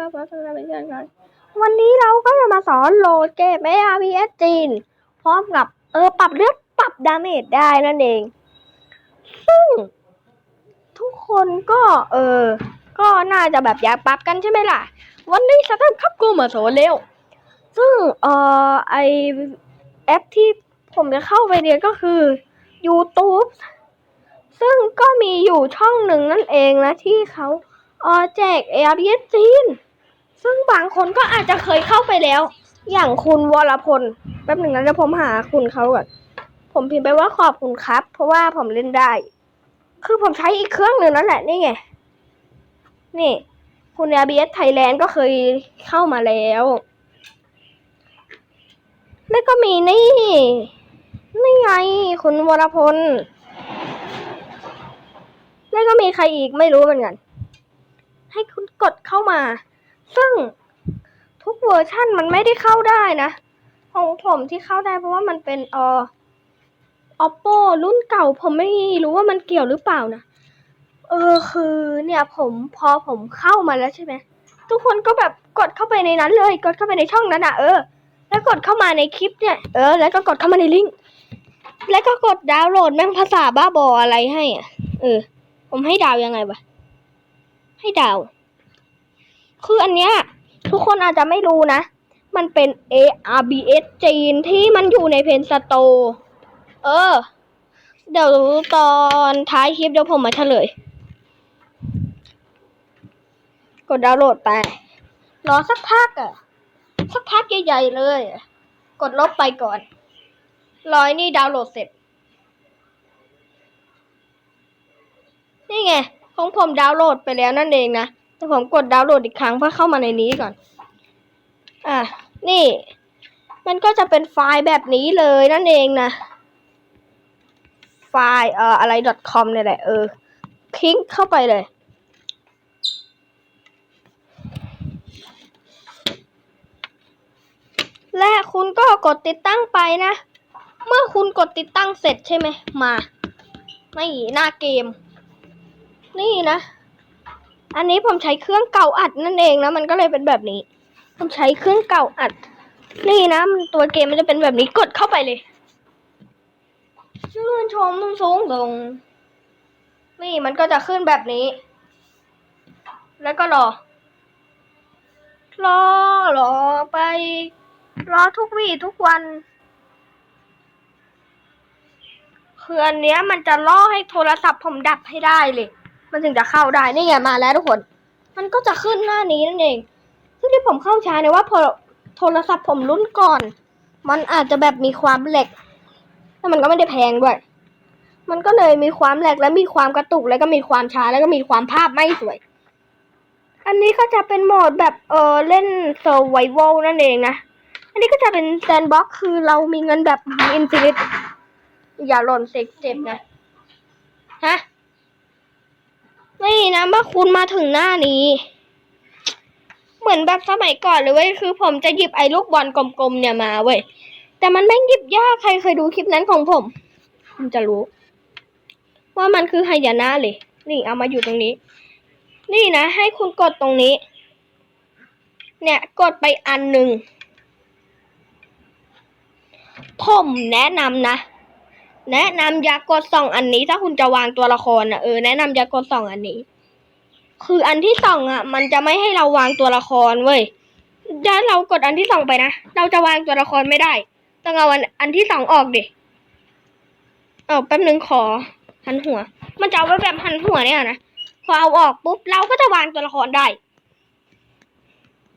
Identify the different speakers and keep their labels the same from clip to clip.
Speaker 1: ว่าเพราะทำเป็นเช่นกันวันนี้เราก็จะมาสอนโหลดเกม ARPS จีน พร้อมกับเออปรับเลือดปรับดาเมจได้นั่นเอง ซึ่ง ทุกคนก็เออ ก็น่าจะแบบอยากปรับกันใช่ไหมล่ะ วันนี้สตาร์ทครับกูมาสอนเร็ว ซึ่งเอ่อไอแอปที่ผมจะเข้าไปเรียนก็คือ YouTube ซึ่งก็มีอยู่ช่องหนึ่งนั่นเองนะที่เขาเออแจก ARPS จีน ซึ่งบางคนก็อาจจะเคยเข้าไปแล้ว อย่างคุณวรพลแป๊บหนึ่งนะเดี๋ยวผมหาคุณเขาก่อนผมพิมพ์ไปว่าขอบคุณครับ เพราะว่าผมเล่นได้ คือผมใช้อีกเครื่องหนึ่งนั่นแหละนี่ไง นี่ คุณ ARPS Thailand ก็เคยเข้ามาแล้ว แล้วก็มีนี่ นี่ไง คุณวรพล แล้วก็มีใครอีกไม่รู้เหมือนกัน ให้คุณกดเข้ามา ซึ่งทุกเวอร์ชั่นมันไม่ได้เข้าได้นะของผมที่เข้าได้เพราะว่ามันเป็นอ่อ oppo รุ่นเก่า ผมไม่รู้ว่ามันเกี่ยวหรือเปล่านะเออคือเนี่ยผมพอผมเข้ามาแล้วใช่ไหมทุกคนก็แบบกดเข้าไปในนั้นเลย กดเข้าไปในช่องนั้นอะเออ แล้วกดเข้ามาในคลิปเนี่ย เออ แล้วก็กดเข้ามาในลิงก์แล้วก็กดดาวน์โหลดแม่งภาษาบ้าบออะไรให้อะเออ ผมให้ดาวยังไงวะให้ดาว คืออันเนี้ยทุกคนอาจจะไม่รู้นะ มันเป็น ARBS จีนที่มันอยู่ในเพนสโต เออ เดี๋ยวตอนท้ายคลิปเดี๋ยวผมมาเฉลย กดดาวน์โหลดไป รอสักพักอะสักพักใหญ่ๆเลย กดลบไปก่อน รอยนี่ดาวน์โหลดเสร็จ นี่ไง ของผมดาวน์โหลดไปแล้วนั่นเองนะ แต่ผมกดดาวน์โหลดอีกครั้งเพื่อเข้ามาในนี้ก่อน อะ นี่ มันก็จะเป็นไฟล์แบบนี้เลยนั่นเองนะ ไฟล์เอ่ออะไร .com เนี่ยแหละ เออ คลิกเข้าไปเลย และคุณก็กดติดตั้งไปนะ เมื่อคุณกดติดตั้งเสร็จใช่ไหม มา ไม่หน้าเกม นี่นะ อันนี้ผมใช้เครื่องเก่าอัดนั่นเองนะมันก็เลยเป็นแบบนี้ ผมใช้เครื่องเก่าอัด นี่นะมันตัวเกมมันจะเป็นแบบนี้กดเข้าไปเลย ชื่นชมสูงลง นี่มันก็จะขึ้นแบบนี้ แล้วก็รอ รอรอไป รอทุกวี่ทุกวันคืออันเนี้ยมันจะล่อให้โทรศัพท์ผมดับให้ได้เลย มันถึงจะเข้าได้ นี่ไงมาแล้วทุกคน มันก็จะขึ้นหน้านี้นั่นเอง ซึ่งที่ผมเข้าช้าเนี่ยว่าพอโทรศัพท์ผมรุ่นก่อน มันอาจจะแบบมีความแหลกแล้วมันก็ไม่ได้แพงด้วย มันก็เลยมีความแหลกและมีความกระตุกแล้วก็มีความช้าแล้วก็มีความภาพไม่สวย อันนี้ก็จะเป็นโหมดแบบเออเล่น survival นั่นเองนะ อันนี้ก็จะเป็น sandbox คือเรามีเงินแบบอินฟินิตอย่าหล่นเซ็กเจ็บนะ ฮะ นี่นะเมื่อคุณมาถึงหน้านี้ เหมือนแบบสมัยก่อนเลยเว้ยคือผมจะหยิบไอ้ลูกบอลกลมๆเนี่ยมาเว้ยแต่มันแม่งหยิบยากใครเคยดูคลิปนั้นของผม คุณจะรู้ ว่ามันคือไฮยาน่าเลย นี่เอามาอยู่ตรงนี้ นี่นะ ให้คุณกดตรงนี้ เนี่ยกดไปอันหนึ่งผมแนะนำนะ แนะนำยากดสองอันนี้ถ้าคุณจะวางตัวละครนะเออแนะนำยากดสองอันนี้ คืออันที่สองอะ มันจะไม่ให้เราวางตัวละครเว้ยถ้าเรากดอันที่สองไปนะเราจะวางตัวละครไม่ได้ ต้องเอาอันอันที่สองออกดิเอาแป๊บนึงขอหันหัว มันจะเอาไว้แบบหันหัวเนี่ยนะพอเอาออกปุ๊บเราก็จะวางตัวละครได้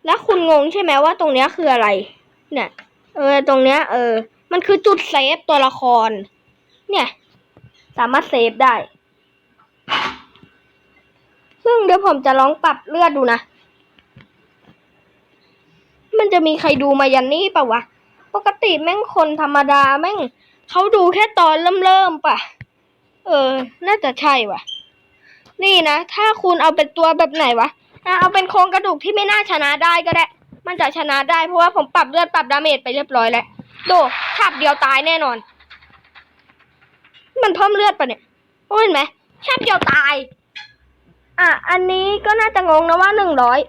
Speaker 1: แล้วคุณงงใช่ไหมว่าตรงเนี้ยคืออะไร เนี่ย เออตรงเนี้ย เออ มันคือจุดเซฟตัวละคร เนี่ย สามารถเซฟได้ ซึ่งเดี๋ยวผมจะลองปรับเลือดดูนะ มันจะมีใครดูมายันนี่ปะวะ ปกติแม่งคนธรรมดาแม่งเขาดูแค่ตอนเริ่มเริ่มปะเออ น่าจะใช่วะนี่นะ ถ้าคุณเอาเป็นตัวแบบไหนวะเอาเป็นโครงกระดูกที่ไม่น่าชนะได้ก็ได้ มันจะชนะได้เพราะว่าผมปรับเลือดปรับดาเมจไปเรียบร้อยแล้วดูขับเดียวตายแน่นอน มันเพิ่มเลือดปะเนี่ยเห็นไหมขับเดียวตาย อะ อันนี้ก็น่าจะงงนะว่าหนึ่งร้อย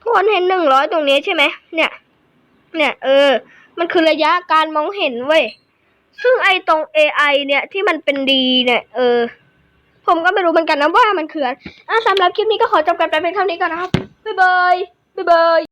Speaker 1: ทุกคนเห็นหนึ่งร้อยตรงนี้ใช่ไหมเนี่ย เนี่ย เออ มันคือระยะการมองเห็นเว้ย ซึ่งไอตรง AI เนี่ยที่มันเป็นดีเนี่ย เออ ผมก็ไม่รู้เหมือนกันนะว่ามันคืออะสำหรับคลิปนี้ก็ขอจบกันไปเป็นเท่านี้ก่อนนะครับ บ๊ายบาย บ๊ายบาย